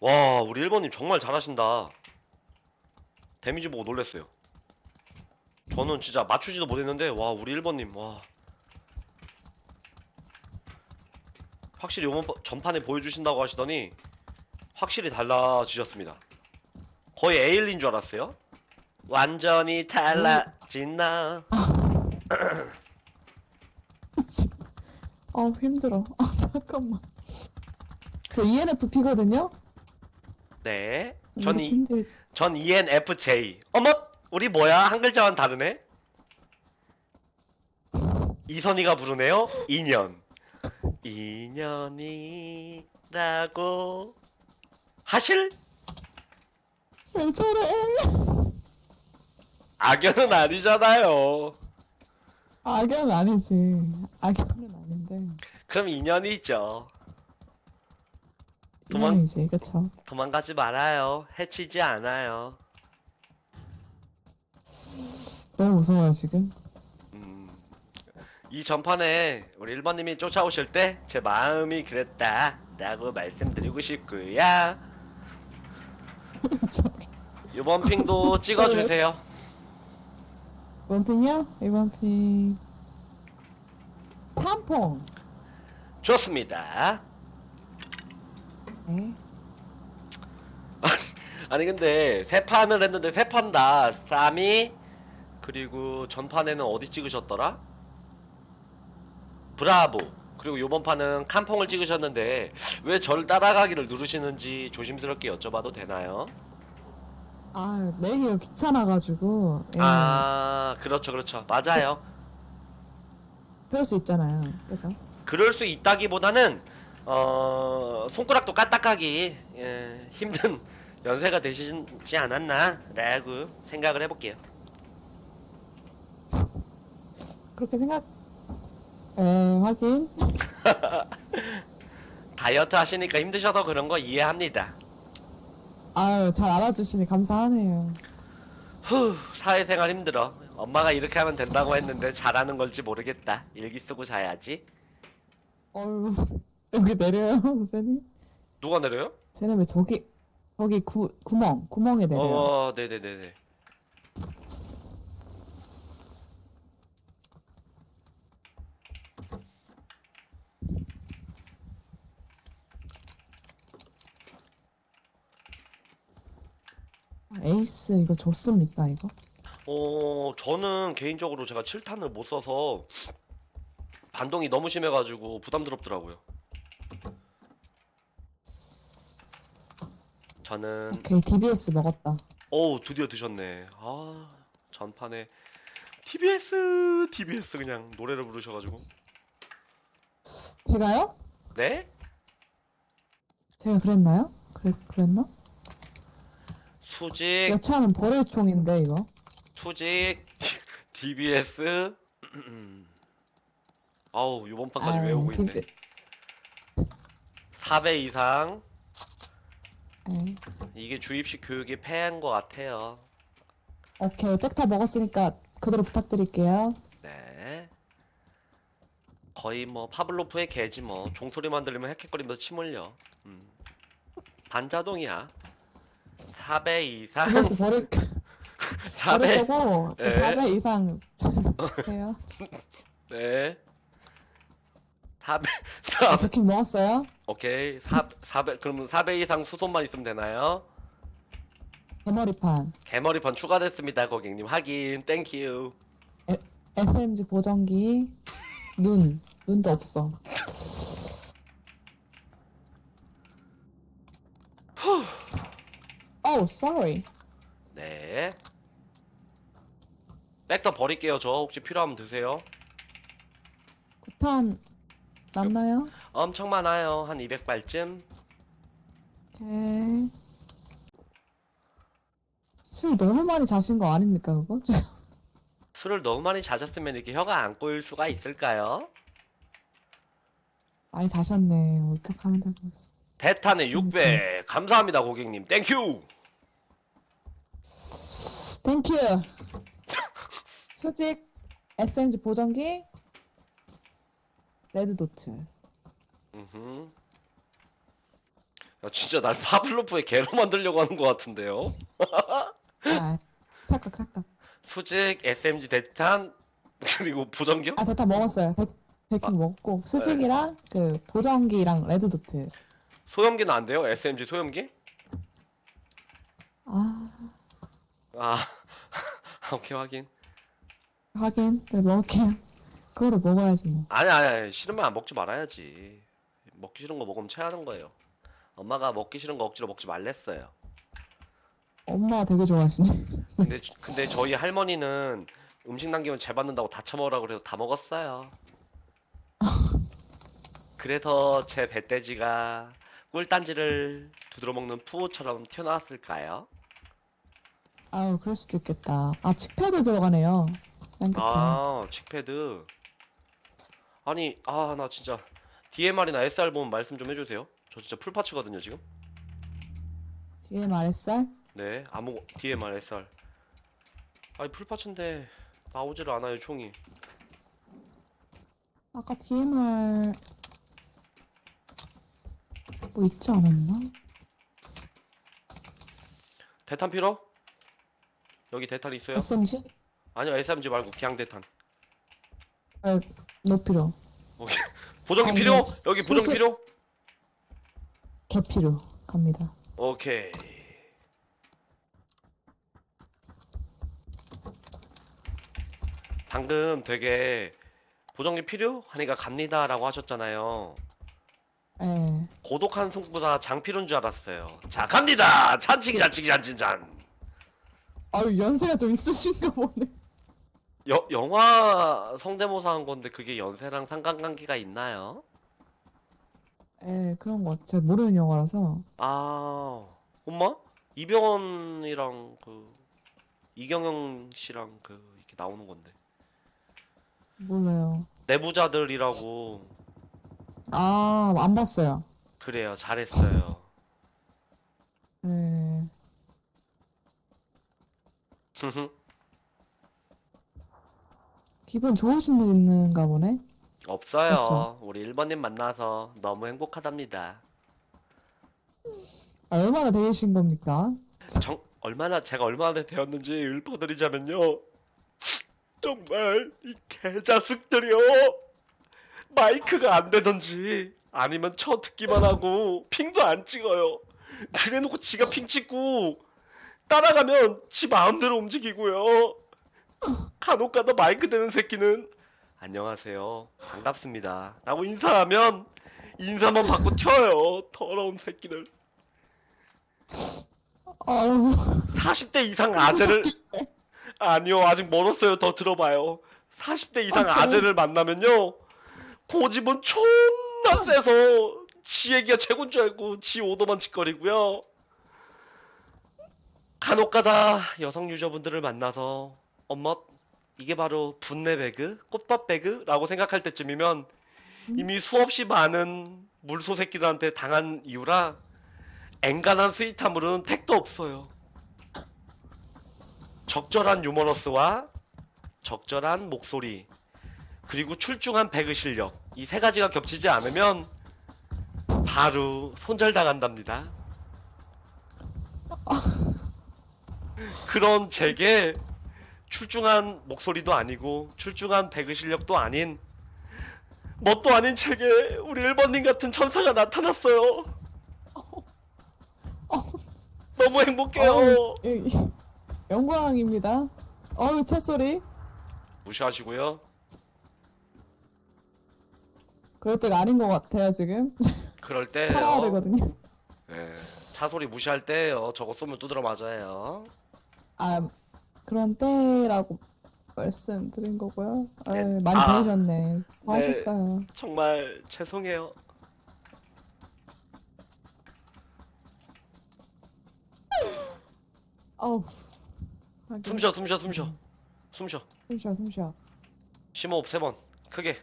와, 우리 1번님 정말 잘하신다. 데미지 보고 놀랬어요. 저는 진짜 맞추지도 못했는데, 와, 우리 1번님, 와. 확실히 요번 번- 전판에 보여주신다고 하시더니, 확실히 달라지셨습니다. 거의 에일린 줄 알았어요. 완전히 달라진 나. 아 힘들어. 아 잠깐만. 저 ENFP거든요. 네. 왜 전, 이, 힘들지? 전 ENFJ. 어머! 우리 뭐야? 한 글자와는 다르네? 이선희가 부르네요? 인연. 인연이라고 하실 왜 저래? 악연은 아니잖아요. 악연은 아니지. 악연은 아닌데. 그럼 인연이죠. 도망- 인연이지, 그쵸? 도망가지 말아요. 해치지 않아요. 너무 무서워요 지금. 음, 이 전판에 우리 1번님이 쫓아오실 때 제 마음이 그랬다 라고 말씀드리고 싶고요 저래. 이번 핑도 찍어주세요 이번 핑이요? 이번 핑. 탐퐁. 좋습니다 네. 아니 근데 세 판을 했는데 세 판 다 쌈이 그리고 전판에는 어디 찍으셨더라? 브라보 그리고 요번 판은 칸퐁을 찍으셨는데 왜절 따라가기를 누르시는지 조심스럽게 여쭤봐도 되나요? 아 내기가 귀찮아가지고. 예. 아 그렇죠 그렇죠 맞아요 그럴 수 있잖아요. 그죠? 그럴 수 있다기보다는 어 손가락도 까딱하기 예, 힘든 연세가 되시지 않았나라고 생각을 해볼게요. 그렇게 생각. 에 확인. 다이어트 하시니까 힘드셔서 그런 거 이해합니다. 아유 잘 알아주시니 감사하네요. 후 사회생활 힘들어. 엄마가 이렇게 하면 된다고 했는데 잘하는 걸지 모르겠다. 일기 쓰고 자야지. 어유 여기 내려요 선생님. 누가 내려요? 쟤네 왜 저기 저기 구 구멍 구멍에 내려요. 어 네네네네. 에이스 이거 좋습니까 이거? 어, 저는 개인적으로 제가 7탄을 못 써서 반동이 너무 심해가지고 부담스럽더라고요. 저는, 오케이 DBS 먹었다. 어우, 드디어 드셨네. 아, 전판에 TBS, TBS 그냥 노래를 부르셔가지고. 제가요? 네? 제가 그랬나요? 그랬 그랬나? 수직, 여차하면 벌의 총인데 이거. 수직, DBS. 아우, 이번 판까지 아유, 외우고 있네. DB 4배 이상. 네. 이게 주입식 교육이 폐한 것 같아요. 오케이 백타 먹었으니까 그대로 부탁드릴게요. 네. 거의 뭐 파블로프의 개지 뭐 종소리만 들리면 헥헥거리면서 침 흘려. 음. 반자동이야. 4배 이상. DBS 버릴 버릴 4배. 거고 네. 4배 이상 주세요. 네. 4배. 아, 4. 백킹 먹었어요? 오케이. 4 4배 그러면 4배 이상 수소만 있으면 되나요? 대머리판 개머리판 추가됐습니다, 고객님. 확인. 땡큐. SMG 보정기 눈 눈도 없어. Oh, sorry. 네. 백더 버릴게요. 저 혹시 필요하면 드세요. 구탄 남나요? 엄청 많아요. 한 200발쯤. 오케이. 술 너무 많이 자신 거 아닙니까 그거? 술을 너무 많이 자셨으면 이렇게 혀가 안 꼬일 수가 있을까요? 많이 자셨네. 어떡하면 되겠어. 진짜. 600. 감사합니다, 고객님. 땡큐. 땡큐. 수직 SMG 보정기 레드 도트. 음흠. 야, 진짜 날 파블로프의 개로 만들려고 하는 것 같은데요? 아, 착각, 착각. 수직, SMG 대탄, 그리고 보정기요? 아, 대타 먹었어요. 대, 대킹 먹고, 수직이랑, 그, 보정기랑 레드도트. 소염기는 안 돼요? SMG 소염기? 아, 아, 오케이, 확인. 하긴, 네, 먹을게요. 그거를 먹어야지, 뭐. 아니, 아니, 아니, 싫으면 안 먹지 말아야지. 먹기 싫은 거 먹으면 체하는 거예요. 엄마가 먹기 싫은 거 억지로 먹지 말랬어요. 엄마가 되게 좋아하시네. 근데, 근데 저희 할머니는 음식 남기면 재 받는다고 다 처먹으라 그래서 다 먹었어요. 그래서 제 배돼지가 꿀단지를 두드러 먹는 푸우처럼 튀어나왔을까요? 아유, 그럴 수도 있겠다. 아, 칙패드 들어가네요. 맨 끝에. 아, 칙패드. 아니, 아, 나 진짜 DMR이나 SR 보면 말씀 좀 해주세요. 저 진짜 풀파츠거든요, 지금. DMRSR? 네, 아무 DMR, SR. 아니, 풀파츠인데 나오지를 않아요, 총이. 아까 DMR 뭐 있지 않았나? 대탄 필요? 여기 대탄 있어요? SMG? 아니요, SMG 말고 그냥 대탄. 너 필요. 보정기 아니, 필요? 네, 여기 보정기 수술- 필요? 개 필요. 갑니다. 오케이. 방금 되게 보정기 필요? 하니까 갑니다라고 하셨잖아요. 예. 고독한 승부사 장필요인 줄 알았어요. 자, 갑니다! 잔치기, 잔치기, 잔치잔! 아유, 연세가 좀 있으신가 보네. 여, 영화 성대모사 한 건데 그게 연세랑 상관관계가 있나요? 예, 그런 거 제가 모르는 영화라서. 아, 엄마? 이병헌이랑 그 이경영 씨랑 그 이렇게 나오는 건데 몰라요. 내부자들이라고 아, 안 봤어요. 그래요 잘했어요 예. 기분 좋으신 일 있는가 보네. 없어요. 맞죠? 우리 1번님 만나서 너무 행복하답니다. 아, 얼마나 되신 겁니까? 정, 얼마나 제가 얼마나 되었는지 읊어드리자면요. 정말 이 개자식들이요. 마이크가 안 되던지 아니면 쳐 듣기만 하고 핑도 안 찍어요. 그래놓고 지가 핑 찍고 따라가면 지 마음대로 움직이고요 간혹가다 마이크 되는 새끼는? 안녕하세요. 반갑습니다. 라고 인사하면 인사만 받고 튀어요. 더러운 새끼들. 아유, 40대 이상 아재를 아니요 아직 멀었어요. 더 들어봐요. 40대 이상 아? 아재를 만나면요 고집은 존나 세서 지 얘기가 최고인 줄 알고 지 오도만 짓거리고요. 간혹가다 여성 유저분들을 만나서 엄마 이게 바로 분내 배그 꽃밥 배그라고 생각할 때쯤이면 이미 수없이 많은 물소 새끼들한테 당한 이유라 앵간한 스윗함으로는 택도 없어요. 적절한 유머러스와 적절한 목소리 그리고 출중한 배그 실력 이 세 가지가 겹치지 않으면 바로 손절당한답니다. 그런 제게 출중한 목소리도 아니고 출중한 배그 실력도 아닌 뭣도 아닌 제게 우리 1번님 같은 천사가 나타났어요. 너무 행복해요. 어우, 예, 영광입니다. 어유 채소리. 무시하시고요. 그럴 때가 아닌 것 같아요, 지금. 그럴 때요. 살아야 되거든요. 예, 차 소리 무시할 때요. 저거 쏘면 두드러 맞아요. 아, 그런 때라고 말씀드린 거고요. 아, 네. 많이 아. 배우셨네. 하셨어요. 정말 죄송해요. 어우. 하긴. 숨 쉬어, 숨 쉬어, 숨 쉬어. 숨 쉬어. 숨 쉬어, 숨 쉬어. 심호흡 세 번. 크게.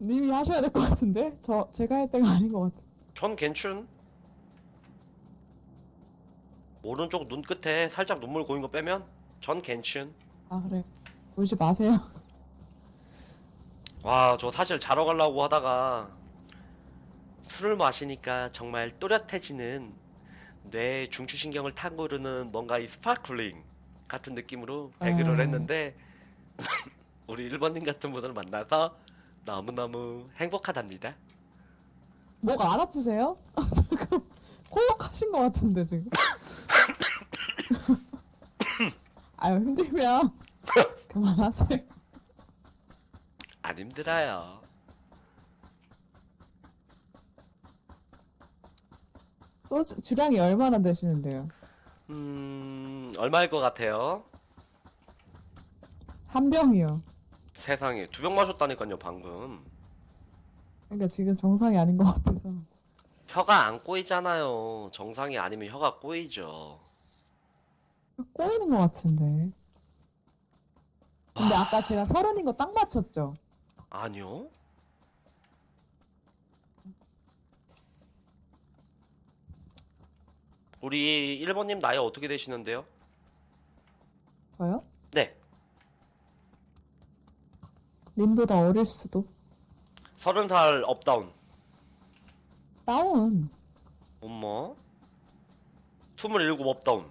님이 하셔야 될 것 같은데? 저, 제가 할 때가 아닌 것 같아. 전 괜춘. 오른쪽 눈 끝에 살짝 눈물 고인 거 빼면 전 괜춘. 아, 그래. 울지 마세요. 와, 저 사실 자러 가려고 하다가 술을 마시니까 정말 또렷해지는 뇌 중추신경을 탁오르는 뭔가 이 스파클링 같은 느낌으로 배그를 어. 했는데 우리 1번님 같은 분을 만나서 너무너무 행복하답니다. 뭐가 안 아프세요? 콜록하신 것 같은데 지금. 아유 힘들면 그만하세요. 안 힘들어요. 소주 주량이 얼마나 되시는데요? 음, 얼마일 것 같아요? 한 병이요. 세상에 두 병 마셨다니까요, 방금. 그러니까 지금 정상이 아닌 것 같아서. 혀가 안 꼬이잖아요. 정상이 아니면 혀가 꼬이죠. 꼬이는 것 같은데. 근데 아까 제가 서른인 거 딱 맞췄죠? 아니요? 우리 1번님 나이 어떻게 되시는데요? 저요? 네, 님보다 어릴 수도. 30살 업다운. 다운. 엄마. 27 업다운.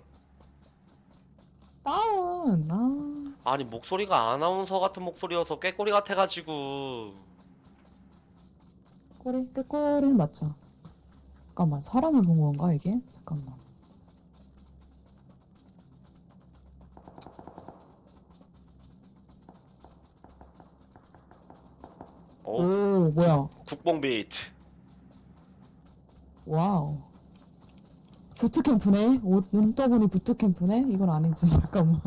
다운. 아. 아니, 목소리가 아나운서 같은 목소리여서 꾀꼬리 같아가지고. 꼬리, 끝꼬리 맞죠? 잠깐만, 사람을 본 건가, 이게? 잠깐만. 어? 오, 뭐야. 국뽕 비트. 와우. 부트캠프네? 옷, 눈 떠보니 부트캠프네? 이건 아니지, 잠깐만.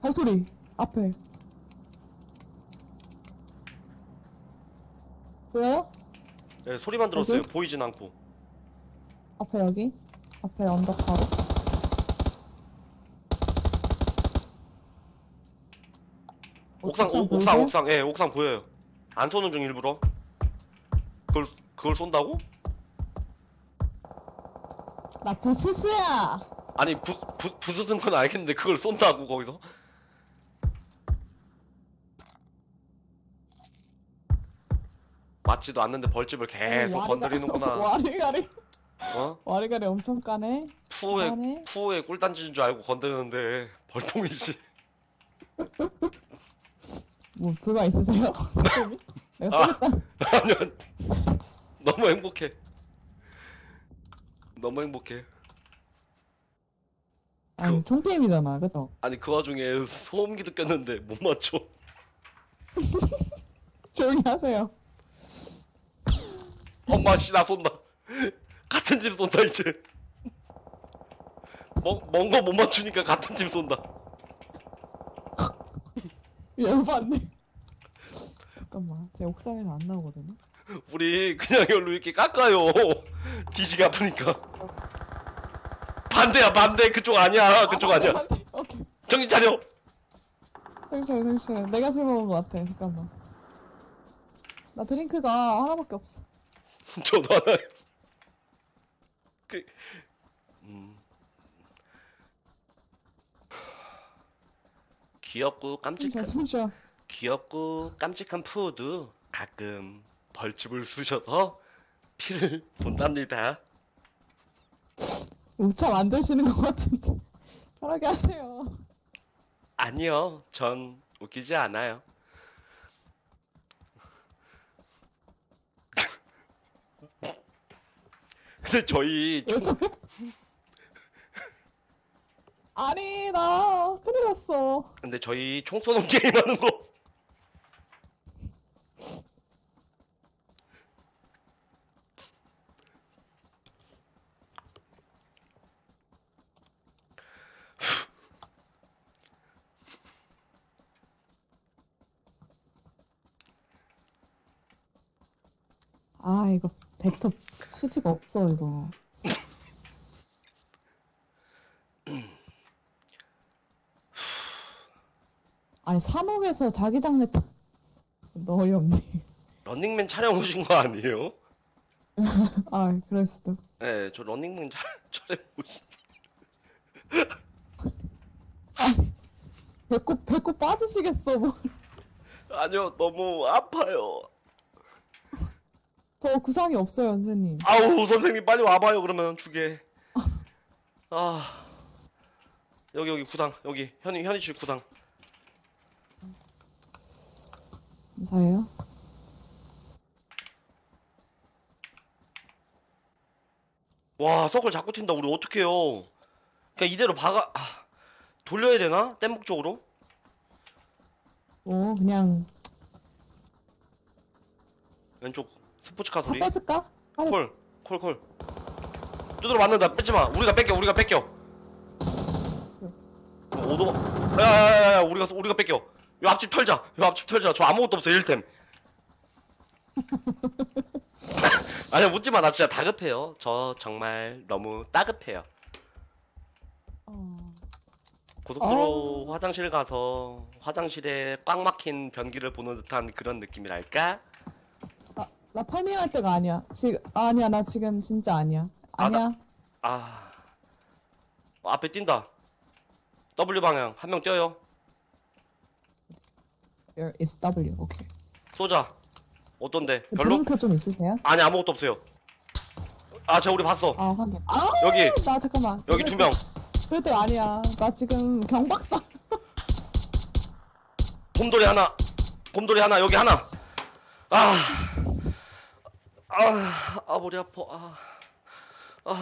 발소리, 앞에. 보여요? 네, 소리만 들었어요. 어디? 보이진 않고. 앞에 여기? 앞에 언덕 바로? 옥상, 오, 옥상, 보이세요? 옥상, 예, 옥상 보여요. 안 쏘는 중 일부러. 그걸, 그걸 쏜다고? 나 부스스야! 아니, 부, 부, 부수는 건 알겠는데 그걸 쏜다고, 거기서? 맞지도 않는데 벌집을 계속 와리가- 건드리는구나. 와리가리, 어? 와리가리 엄청 까네? 푸우에, 까네? 푸우에 꿀 던지는 줄 알고 건드리는데 벌통이지. 뭐, 불만 있으세요? 선생님? 내가 아. 쓰겠다. 아니요. 너무 행복해. 너무 행복해. 아니, 총게임이잖아, 그죠? 아니, 그 와중에 소음기도 꼈는데 못 맞춰. 조용히 하세요. 엄마 씨나 쏜다 같은 집 쏜다 이제 먼거 못 맞추니까 같은 집 쏜다 열받네. 잠깐만, 제 옥상에서 안 나오거든요? 우리 그냥 열로 이렇게 깎아요 뒤지게 아프니까 반대야 반대 그쪽 아니야 그쪽 아, 아니야 맞네. 오케이. 정신 차려 잠시만, 잠시만. 내가 술 먹은 것 같아. 잠깐만. 나 드링크가 하나밖에 없어. 저도 하나 그 음. 귀엽고 숨 깜찍한 쉬어, 숨 쉬어. 귀엽고 깜찍한 푸우도 가끔 벌집을 쑤셔서 피를 본답니다. 우참 안 되시는 것 같은데. 편하게 하세요. 아니요, 전 웃기지 않아요. 근데 저희 왜 총, 저래? 아니, 나 큰일 났어. 근데 저희 총 쏘는 게임 하는 거 아, 이거 벡터 수지가 없어, 이거. 아니, 산옥에서 자기장 냈다. 너 어이없네. 런닝맨 촬영 오신 거 아니에요? 아, 그럴 수도. 네, 저 런닝맨 촬- 촬영 오신. 배꼽, 배꼽 빠지시겠어, 뭐. 아니요, 너무 아파요. 저 구상이 없어요, 선생님. 아우, 선생님 빨리 와봐요, 그러면 주게. 아. 여기, 여기 구상. 여기. 현이, 현이 씨 구상. 감사해요. 와, 서클 자꾸 튄다. 우리 어떡해요. 그냥 이대로 박아, 아, 돌려야 되나? 뗏목 쪽으로? 오, 그냥 왼쪽 스포츠카 차 소리. 하루 콜, 콜, 콜. 두드러 맞는다. 뺏지 마. 우리가 뺏겨, 우리가 뺏겨. 오도, 야야야야, 우리가 우리가 뺏겨. 요 앞집 털자. 요 앞집 털자. 저 아무것도 없어. 1템. 아니야 묻지 마. 나 진짜 다급해요. 저 정말 너무 따급해요. 어, 고속도로 화장실 가서 화장실에 꽉 막힌 변기를 보는 듯한 그런 느낌이랄까? 나 파밍할 때가 아니야. 지금 아니야, 나 지금 진짜 아니야. 아, 나- 아니야. 아, 어, 앞에 뛴다. W 방향 한 명 뛰어요. There is W. 오케이. 쏘자. 어떤데? 그 별로? 드링크 좀 있으세요? 아니 아무것도 없어요. 아, 저 우리 봤어. 아, 확인. 아, 여기 나 잠깐만. 여기 두 명. 그럴 때 아니야. 나 지금 경박사. 곰돌이 하나. 곰돌이 하나. 여기 하나. 아, 아, 아 머리 아파. 아, 아